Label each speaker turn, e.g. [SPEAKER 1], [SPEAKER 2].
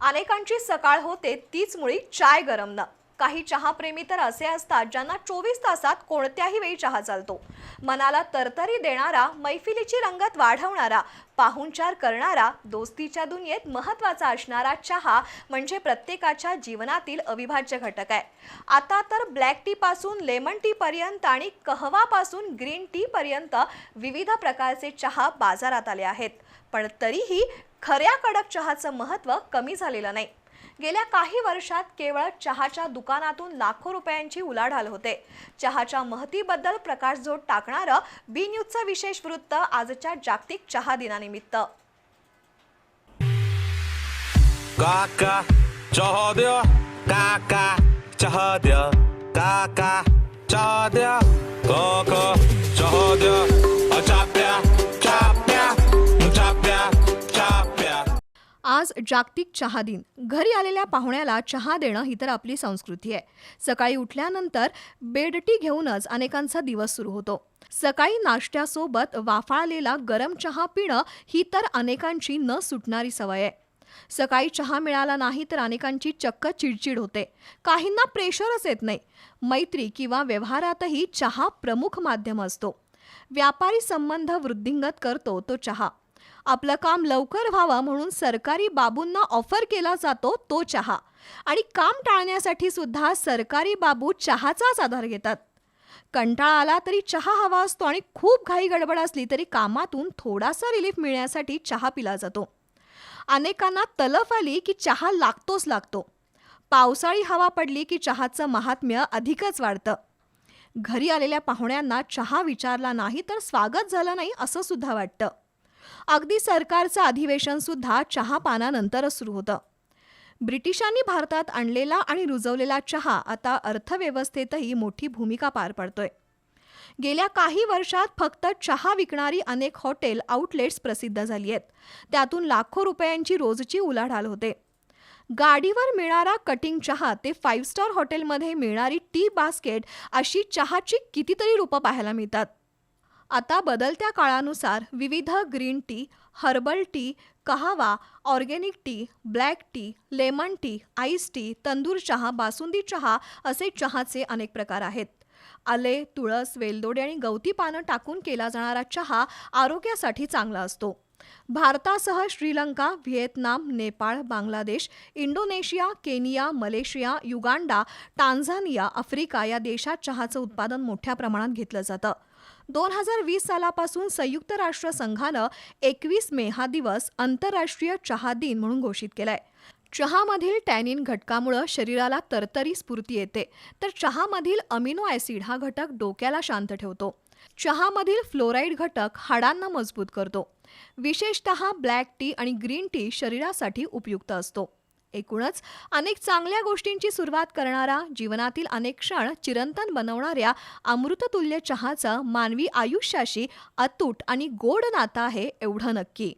[SPEAKER 1] अनेकांची सकाळ होते तीच मुळी चाय गरम न. काही चहाप्रेमी तर असे असतात ज्यांना चोवीस तासात कोणत्याही वेळी चहा चालतो. मनाला तरतरी देणारा मैफिलीची रंगत वाढवणारा पाहुणचार करणारा दोस्तीच्या दुनियेत महत्त्वाचा असणारा चहा म्हणजे प्रत्येकाच्या जीवनातील अविभाज्य घटक आहे. आता तर ब्लॅक टी पासून लेमन टी पर्यंत आणि कहवापासून ग्रीन टी पर्यंत विविध प्रकारचे चहा बाजारात आले आहेत. पण तरीही खऱ्या कडक चहाचं महत्त्व कमी झालेलं नाही. गेल्या काही वर्षात केवळ चहाच्या दुकानातून लाखो रुपयांची उलाढाल होते. चहाच्या महतीबद्दल प्रकाशझोत टाकणारं बी न्यूजचं विशेष वृत्त आजच्या जागतिक चहा दिनानिमित्त.
[SPEAKER 2] काका चहा द्या. काका चहा द्या. काका चहा द्या.
[SPEAKER 1] आज जागतिक चहा दिन. घरी आलेल्या पाहुण्याला चहा देणं ही तर आपली संस्कृती आहे. सकाळी उठल्यानंतर बेडटी घेऊनच अनेकांचा दिवस सुरू होतो. सकाळी नाश्त्यासोबत वाफाळलेला गरम चहा पिणं ही तर अनेकांची न सुटणारी सवय आहे. सकाळी चहा मिळाला नाही तर अनेकांची चक्क चिडचिड होते. काहींना प्रेशरच येत नाही. मैत्री किंवा व्यवहारातही चहा प्रमुख माध्यम असतो. व्यापारी संबंध वृद्धिंगत करतो तो चहा. आपलं काम लवकर व्हावं म्हणून सरकारी बाबूंना ऑफर केला जातो तो चहा. आणि काम टाळण्यासाठी सुद्धा सरकारी बाबू चहाचाच आधार घेतात. कंटाळा आला तरी चहा हवा असतो आणि खूप घाई गडबड असली तरी कामातून थोडासा रिलीफ मिळण्यासाठी चहा पिला जातो. अनेकांना तलफ आली की चहा लागतोच लागतो. पावसाळी हवा पडली की चहाचं महात्म्य अधिकच वाढतं. घरी आलेल्या पाहुण्यांना चहा विचारला नाही तर स्वागत झालं नाही असं सुद्धा वाटतं. अगदी सरकारचं अधिवेशन सुद्धा चहा पानानंतरच सुरू होतं. ब्रिटिशांनी भारतात आणलेला आणि रुजवलेला चहा आता अर्थव्यवस्थेतही मोठी भूमिका पार पडतोय. गेल्या काही वर्षात फक्त चहा विकणारी अनेक हॉटेल आउटलेट्स प्रसिद्ध झाली आहेत. त्यातून लाखो रुपयांची रोजची उलाढाल होते. गाडीवर मिळणारा कटिंग चहा ते फाईव्ह स्टार हॉटेलमध्ये मिळणारी टी बास्केट अशी चहाची कितीतरी रूपं पाहायला मिळतात. आता बदलत्या काळानुसार विविध green tea herbal tea kahwa organic tea black tea lemon tea ice tea tandoor चहा बासुंदी चहा असे चहाचे अनेक प्रकार आहेत. आले तुळस वेलदोडे आणि गवती पानं टाकून केला जाणारा चहा आरोग्यासाठी चांगला असतो. भारतासह Sri Lanka Vietnam Nepal Bangladesh Indonesia Kenya Malaysia Uganda Tanzania Africa या देशात चहाचं उत्पादन मोठ्या प्रमाणात घेतलं जातं. दोन हजार वीस सालापासून संयुक्त राष्ट्र संघानं एकवीस मे हा दिवस आंतरराष्ट्रीय चहा दिन म्हणून घोषित केलाय. चहामधील टॅनिन घटकामुळं शरीराला तरतरी स्फूर्ती येते तर चहामधील अमिनो ॲसिड हा घटक डोक्याला शांत ठेवतो. चहामधील फ्लोराईड घटक हाडांना मजबूत करतो. विशेषत ब्लॅक टी आणि ग्रीन टी शरीरासाठी उपयुक्त असतो. एकूणच अनेक चांगल्या गोष्टींची सुरुवात करणारा जीवनातील अनेक क्षण चिरंतन बनवणाऱ्या अमृततुल्य चहाचं मानवी आयुष्याशी अतूट आणि गोड नातं आहे एवढं नक्की.